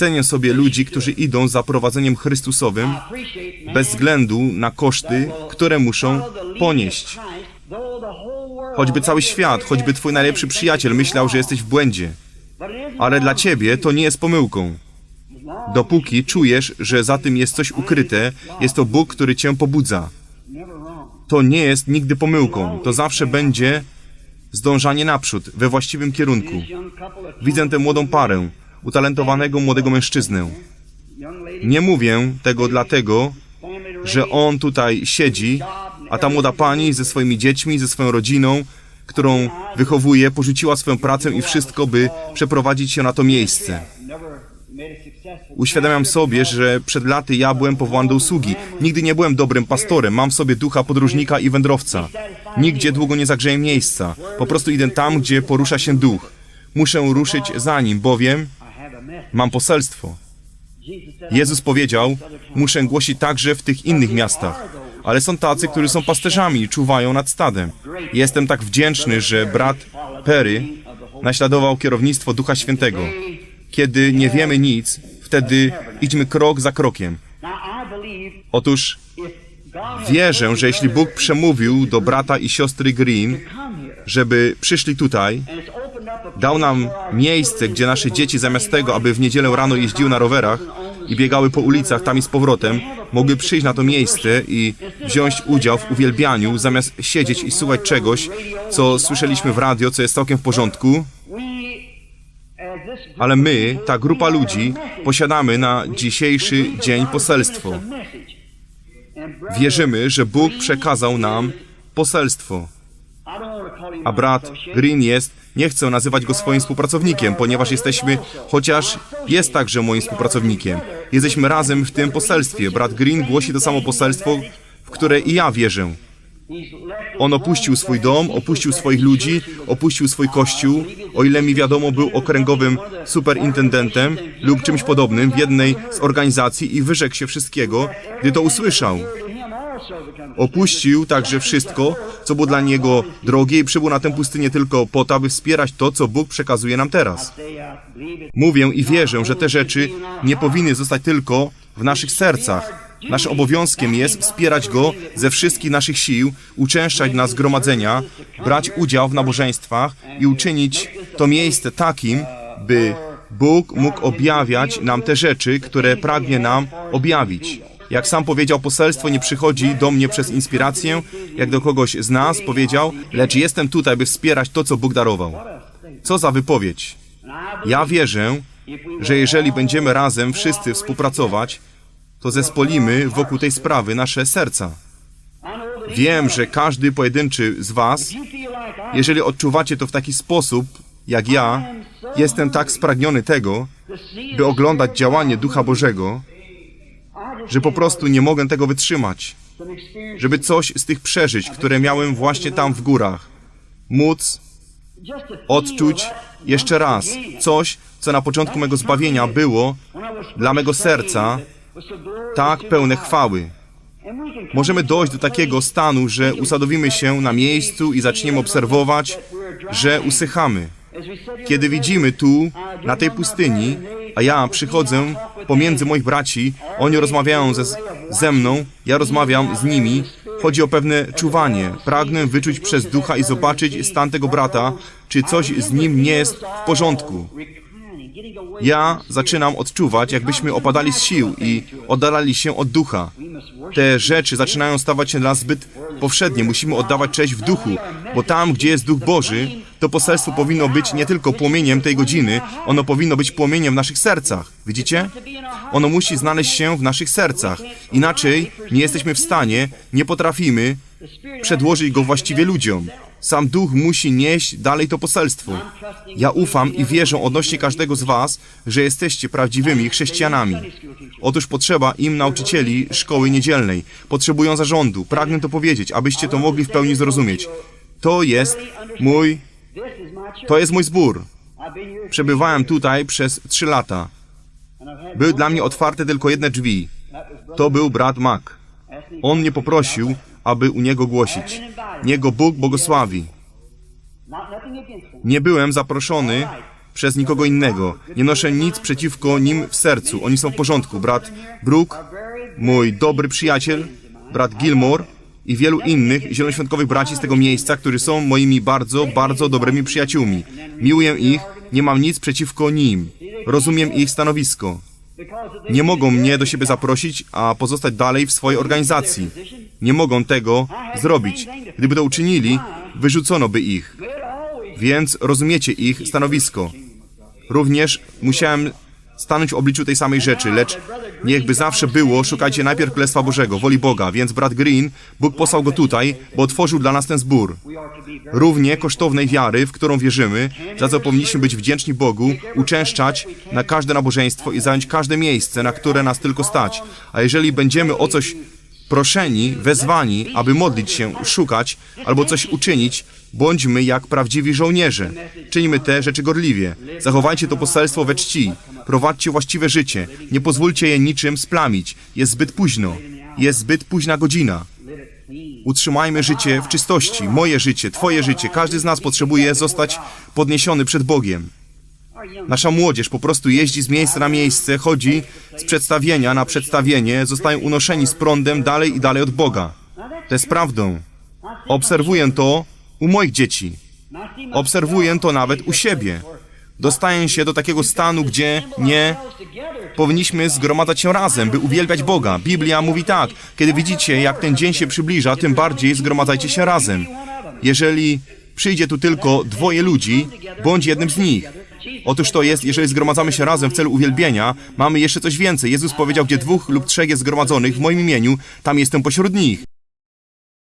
Cenię sobie ludzi, którzy idą za prowadzeniem Chrystusowym bez względu na koszty, które muszą ponieść. Choćby cały świat, choćby twój najlepszy przyjaciel myślał, że jesteś w błędzie. Ale dla ciebie to nie jest pomyłką. Dopóki czujesz, że za tym jest coś ukryte, jest to Bóg, który cię pobudza. To nie jest nigdy pomyłką. To zawsze będzie zdążanie naprzód, we właściwym kierunku. Widzę tę młodą parę, utalentowanego młodego mężczyznę. Nie mówię tego dlatego, że on tutaj siedzi, a ta młoda pani ze swoimi dziećmi, ze swoją rodziną, którą wychowuje, porzuciła swoją pracę i wszystko, by przeprowadzić się na to miejsce. Uświadamiam sobie, że przed laty ja byłem powołany do usługi. Nigdy nie byłem dobrym pastorem. Mam w sobie ducha podróżnika i wędrowca. Nigdzie długo nie zagrzeję miejsca. Po prostu idę tam, gdzie porusza się duch. Muszę ruszyć za nim, bowiem mam poselstwo. Jezus powiedział, muszę głosić także w tych innych miastach. Ale są tacy, którzy są pasterzami i czuwają nad stadem. Jestem tak wdzięczny, że brat Perry naśladował kierownictwo Ducha Świętego. Kiedy nie wiemy nic, wtedy idźmy krok za krokiem. Otóż wierzę, że jeśli Bóg przemówił do brata i siostry Green, żeby przyszli tutaj, dał nam miejsce, gdzie nasze dzieci zamiast tego, aby w niedzielę rano jeździły na rowerach i biegały po ulicach tam i z powrotem, mogły przyjść na to miejsce i wziąć udział w uwielbianiu, zamiast siedzieć i słuchać czegoś, co słyszeliśmy w radio, co jest całkiem w porządku, ale my, ta grupa ludzi, posiadamy na dzisiejszy dzień poselstwo. Wierzymy, że Bóg przekazał nam poselstwo. A brat Green jest, nie chcę nazywać go swoim współpracownikiem, ponieważ jesteśmy, chociaż jest także moim współpracownikiem. Jesteśmy razem w tym poselstwie. Brat Green głosi to samo poselstwo, w które i ja wierzę. On opuścił swój dom, opuścił swoich ludzi, opuścił swój kościół. O ile mi wiadomo, był okręgowym superintendentem lub czymś podobnym w jednej z organizacji i wyrzekł się wszystkiego, gdy to usłyszał. Opuścił także wszystko, co było dla niego drogie i przybył na tę pustynię tylko po to, aby wspierać to, co Bóg przekazuje nam teraz. Mówię i wierzę, że te rzeczy nie powinny zostać tylko w naszych sercach. Naszym obowiązkiem jest wspierać Go ze wszystkich naszych sił, uczęszczać na zgromadzenia, brać udział w nabożeństwach i uczynić to miejsce takim, by Bóg mógł objawiać nam te rzeczy, które pragnie nam objawić. Jak sam powiedział, poselstwo nie przychodzi do mnie przez inspirację, jak do kogoś z nas powiedział, lecz jestem tutaj, by wspierać to, co Bóg darował. Co za wypowiedź. Ja wierzę, że jeżeli będziemy razem wszyscy współpracować, to zespolimy wokół tej sprawy nasze serca. Wiem, że każdy pojedynczy z Was, jeżeli odczuwacie to w taki sposób, jak ja, jestem tak spragniony tego, by oglądać działanie Ducha Bożego, że po prostu nie mogę tego wytrzymać. Żeby coś z tych przeżyć, które miałem właśnie tam w górach, móc odczuć jeszcze raz coś, co na początku mego zbawienia było dla mego serca tak pełne chwały. Możemy dojść do takiego stanu, że usadowimy się na miejscu i zaczniemy obserwować, że usychamy. Kiedy widzimy tu, na tej pustyni, a ja przychodzę pomiędzy moich braci, oni rozmawiają ze, ze mną, ja rozmawiam z nimi, chodzi o pewne czuwanie. Pragnę wyczuć przez ducha i zobaczyć stan tego brata, czy coś z nim nie jest w porządku. Ja zaczynam odczuwać, jakbyśmy opadali z sił i oddalali się od ducha. Te rzeczy zaczynają stawać się dla nas zbyt powszednie. Musimy oddawać cześć w duchu, bo tam, gdzie jest duch Boży, to poselstwo powinno być nie tylko płomieniem tej godziny, ono powinno być płomieniem w naszych sercach. Widzicie? Ono musi znaleźć się w naszych sercach. Inaczej nie jesteśmy w stanie, nie potrafimy przedłożyć go właściwie ludziom. Sam duch musi nieść dalej to poselstwo. Ja ufam i wierzę odnośnie każdego z Was, że jesteście prawdziwymi chrześcijanami. Otóż potrzeba im nauczycieli szkoły niedzielnej. Potrzebują zarządu. Pragnę to powiedzieć, abyście to mogli w pełni zrozumieć. To jest mój, to jest mój zbór. Przebywałem tutaj przez trzy lata. Były dla mnie otwarte tylko jedne drzwi. To był brat Mac. On mnie poprosił, aby u niego głosić. Niego Bóg błogosławi. Nie byłem zaproszony przez nikogo innego. Nie noszę nic przeciwko nim w sercu. Oni są w porządku. Brat Brook, mój dobry przyjaciel, brat Gilmore i wielu innych zielonoświątkowych braci z tego miejsca, którzy są moimi bardzo, bardzo dobrymi przyjaciółmi. Miłuję ich, nie mam nic przeciwko nim. Rozumiem ich stanowisko. Nie mogą mnie do siebie zaprosić, a pozostać dalej w swojej organizacji. Nie mogą tego zrobić. Gdyby to uczynili, wyrzucono by ich. Więc rozumiecie ich stanowisko. Również musiałem stanąć w obliczu tej samej rzeczy, lecz niechby zawsze było, szukajcie najpierw Królestwa Bożego, woli Boga. Więc brat Green, Bóg posłał go tutaj, bo otworzył dla nas ten zbór. Równie kosztownej wiary, w którą wierzymy, za co powinniśmy być wdzięczni Bogu, uczęszczać na każde nabożeństwo i zająć każde miejsce, na które nas tylko stać. A jeżeli będziemy o coś proszeni, wezwani, aby modlić się, szukać albo coś uczynić, bądźmy jak prawdziwi żołnierze. Czyńmy te rzeczy gorliwie. Zachowajcie to poselstwo we czci. Prowadźcie właściwe życie. Nie pozwólcie je niczym splamić. Jest zbyt późno. Jest zbyt późna godzina. Utrzymajmy życie w czystości. Moje życie, Twoje życie. Każdy z nas potrzebuje zostać podniesiony przed Bogiem. Nasza młodzież po prostu jeździ z miejsca na miejsce, chodzi z przedstawienia na przedstawienie, zostają unoszeni z prądem dalej i dalej od Boga. To jest prawdą. Obserwuję to u moich dzieci. Obserwuję to nawet u siebie. Dostaję się do takiego stanu, gdzie nie powinniśmy zgromadzać się razem, by uwielbiać Boga. Biblia mówi tak: kiedy widzicie, jak ten dzień się przybliża, tym bardziej zgromadzajcie się razem. Jeżeli przyjdzie tu tylko dwoje ludzi, bądź jednym z nich. Otóż to jest, jeżeli zgromadzamy się razem w celu uwielbienia, mamy jeszcze coś więcej. Jezus powiedział, gdzie dwóch lub trzech jest zgromadzonych w moim imieniu, tam jestem pośród nich.